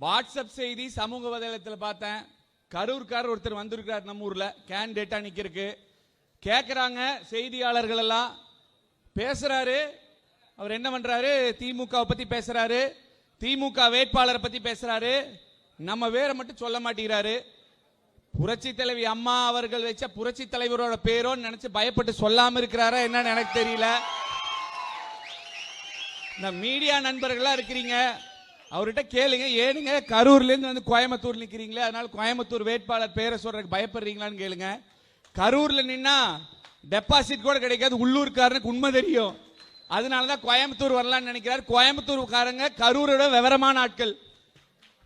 WhatsApp செய்தி சமூக வலைதளத்தில் பார்த்தேன். கரூர்கார் ஒருத்தர் வந்திருக்கிறார் நம்ம ஊரில். கேண்டிடேட்டா நிக்கிறதுக்கு. கேட்குறாங்க செய்தியாளர்கள் எல்லாம். பேசுகிறாரு அவர் என்ன பண்ணுறாரு திமுகவை பற்றி பேசுகிறாரு திமுக வேட்பாளரை பற்றி பேசுகிறாரு நம்ம வேற மட்டும் சொல்ல மாட்டேங்கிறாரு. புரட்சி தலைவி அம்மா அவர்கள் வச்ச புரட்சி தலைவரோட பேரோன்னு நினைச்சு பயப்பட்டு சொல்லாம இருக்கிறாரா என்னன்னு எனக்கு தெரியல. இந்த மீடியா நண்பர்களா இருக்கிறீங்க. அவர்கிட்ட கேளுங்க ஏனுங்க கரூர்லேருந்து வந்து கோயம்புத்தூர் நிக்கிறீங்களே அதனால கோயம்புத்தூர் வேட்பாளர் பேரை சொல்றதுக்கு பயப்படுறீங்களான்னு கேளுங்க. கரூர்ல நின்னா டெபாசிட் கூட கிடைக்காது உள்ளூர்காரனுக்கு உண்மை தெரியும். அதனால தான் கோயம்புத்தூர் வரலான்னு நினைக்கிறார். கோயம்புத்தூர்காரங்க கரூரோட விவரமான ஆட்கள்.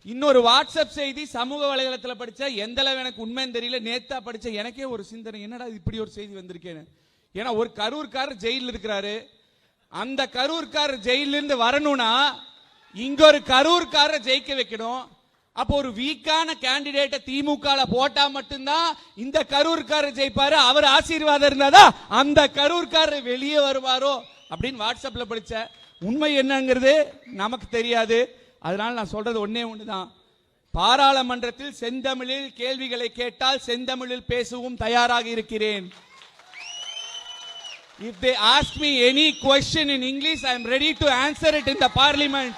இன்னொரு வாட்ஸ்அப் செய்தி சமூக வலைதளத்தில் படிச்ச எந்த அளவு எனக்கு உண்மைன்னு தெரியல. நேத்தா படிச்ச எனக்கே ஒரு சிந்தனை என்னடா இது இப்படி ஒரு செய்தி வந்திருக்கேன்னு. ஏன்னா ஒரு கரூர்காரர் ஜெயிலில் இருக்கிறாரு. அந்த கரூர்காரர் ஜெயிலிருந்து வரணும்னா இங்க ஒரு கரூர்காரரை ஜெயிக்க வைக்கணும். அப்போ ஒரு வீக்கான கேண்டிடேட்டை திமுக போட்டா மட்டும்தான் இந்த கரூர்காரர் ஜெயிப்பாரு. அவர் ஆசீர்வாதம் இருந்தாதா அந்த கரூர்காரர் வெளியே வருவாரோ அப்படின்னு வாட்ஸ்அப்ல படிச்ச உண்மை என்னங்கிறது நமக்கு தெரியாது. அதனால நான் சொல்றது ஒன்னே ஒண்ணுதான். பாராளுமன்றத்தில் செந்தமிழில் கேள்விகளை கேட்டால் செந்தமிழில் பேசவும் தயாராக இருக்கிறேன். If they ask me any question in English I am ready to answer it in the parliament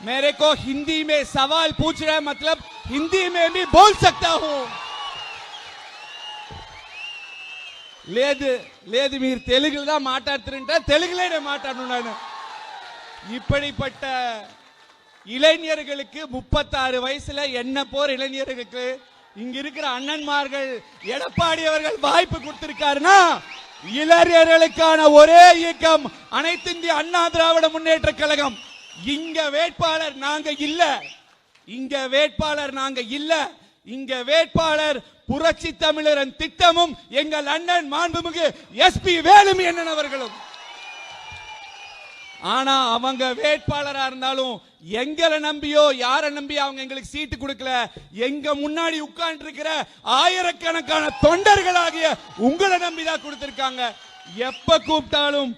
मेरे को हिंदी में सवाल पूछ रहे हैं, मतलब हिंदी में भी बोल सकता हूं లేదు లేదు మీరు తెలుగులో தான் మాట్లాడుతుంటే తెలుగులోనే మాట్లాడను இப்படிப்பட்ட இளைஞர்களுக்கு முப்பத்தாறு வயசுல என்ன போர் இளைஞர்களுக்கு இங்க இருக்கிற அண்ணன்மார்கள் எடப்பாடி அவர்கள் வாய்ப்பு கொடுத்திருக்காருன்னா இளைஞர்களுக்கான ஒரே இயக்கம் அனைத்து இந்திய அண்ணா திராவிட முன்னேற்ற கழகம் இங்க வேட்பாளர் நாங்க இல்ல. இங்க வேட்பாளர் நாங்க இல்ல. இங்க வேட்பாளர் புரட்சி தமிழரின் திட்டமும் எங்கள் அண்ணன் மாண்புமிகு எஸ்பி வேலுமி அண்ணன் அவர்களும். ஆனா அவங்க வேட்பாளரா இருந்தாலும் எங்களை நம்பியோ யாரை நம்பி அவங்க எங்களுக்கு சீட்டு கொடுக்கல. எங்க முன்னாடி உட்கார்ந்து இருக்கிற ஆயிரக்கணக்கான தொண்டர்களாகிய உங்களை நம்பி தான் கொடுத்திருக்காங்க. எப்ப கூப்பிட்டாலும்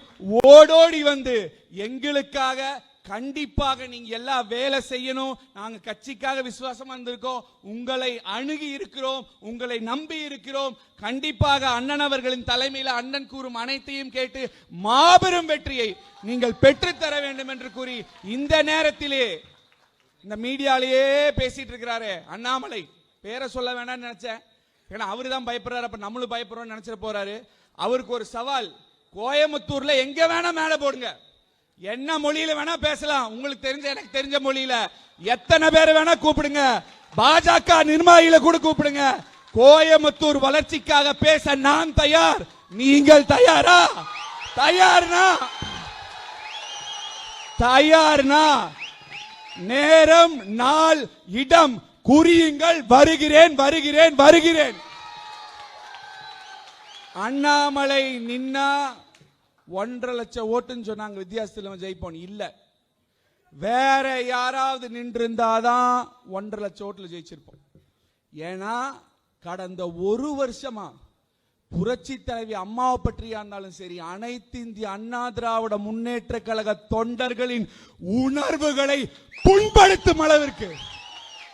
ஓடோடி வந்து எங்களுக்காக கண்டிப்பாக நீங்க எல்லாம் வேலை செய்யணும். நாங்க கட்சிக்காக விசுவாசமா இருந்திருக்கோம். உங்களை அணுகி இருக்கிறோம். உங்களை நம்பி இருக்கிறோம். கண்டிப்பாக அண்ணன் அவர்களின் தலைமையில் அண்ணன் கூறும் அனைத்தையும் கேட்டு மாபெரும் வெற்றியை நீங்கள் பெற்றுத்தர வேண்டும் என்று கூறி இந்த நேரத்திலே இந்த மீடியாலேயே பேசிட்டு இருக்கிறாரு அண்ணாமலை. பேரை சொல்ல வேண்டாம்னு நினைச்சேன். ஏன்னா அவரு தான் பயப்படுறாரு. அப்ப நம்மளும் பயப்படுறோம்னு நினைச்சிட போறாரு. அவருக்கு ஒரு சவால். கோயம்புத்தூர்ல எங்க வேணா மேல போடுங்க. என்ன மொழியில வேணா பேசலாம். உங்களுக்கு தெரிஞ்ச எனக்கு தெரிஞ்ச மொழியில. எத்தனை பேர் வேணா கூப்பிடுங்க. பாஜக நிர்மாயில கூட கூப்பிடுங்க. கோயம்புத்தூர் வளர்ச்சிக்காக பேச நான் தயார். நீங்கள் தயாரா? தயார்னா? தயார்னா? நேரம் நாள் இடம். குறியுங்கள். வருகிறேன் வருகிறேன் வருகிறேன். அண்ணாமலை நின்னா ஒன்றரை லட்சம் ஓட்டுன்னு சொன்னாங்க வித்தியாசத்தில் ஜெயிப்போம் இல்ல. வேற யாராவது நின்றிருந்தாதான் ஒன்றரை லட்சம் ஓட்டுல ஜெயிச்சிருப்போம். ஏன்னா கடந்த ஒரு வருஷமா புரட்சி தலைவி அம்மாவை பற்றியா இருந்தாலும் சரி அனைத்து இந்திய அண்ணா திராவிட முன்னேற்ற கழக தொண்டர்களின் உணர்வுகளை புண்படுத்தும் அளவிற்கு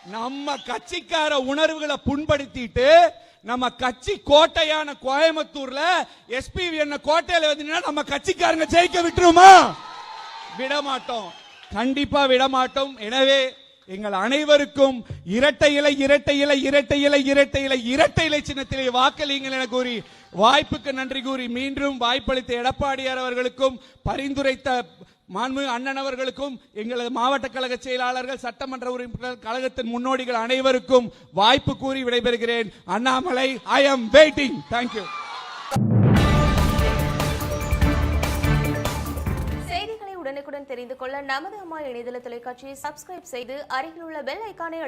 நம்ம கட்சிக்கார உணர்வுகளை புண்படுத்திட்டு நம்ம கட்சி கோட்டையான கோயம்புத்தூர்ல எஸ்பிவி என்ன கோட்டையில வந்து நம்ம கட்சிக்காரங்க ஜெயிக்க விட்டுருமா? விடமாட்டோம். கண்டிப்பா விடமாட்டோம். எனவே எங்கள் அனைவருக்கும் இரட்டை இலை இரட்டை இலை இரட்டை இலை இரட்டை இலை இரட்டை இலை சின்னத்திலே வாக்களியுங்கள் என கூறி வாய்ப்புக்கு நன்றி கூறி மீண்டும் வாய்ப்பளித்த எடப்பாடியார் அவர்களுக்கும் பரிந்துரைத்த மாண்பு அண்ணன் அவர்களுக்கும் எங்களது மாவட்ட கழக செயலாளர்கள் சட்டமன்ற உறுப்பினர் கழகத்தின் முன்னோடிகள் அனைவருக்கும் வாய்ப்பு கூறி விடைபெறுகிறேன். Annamalai I am waiting thank you செய்திகளை உடனுக்குடன் தெரிந்து கொள்ள நமது அம்மா இணையதள தொலைக்காட்சியை சப்ஸ்கிரைப் செய்து அருகில் உள்ள பெல் ஐக்கானை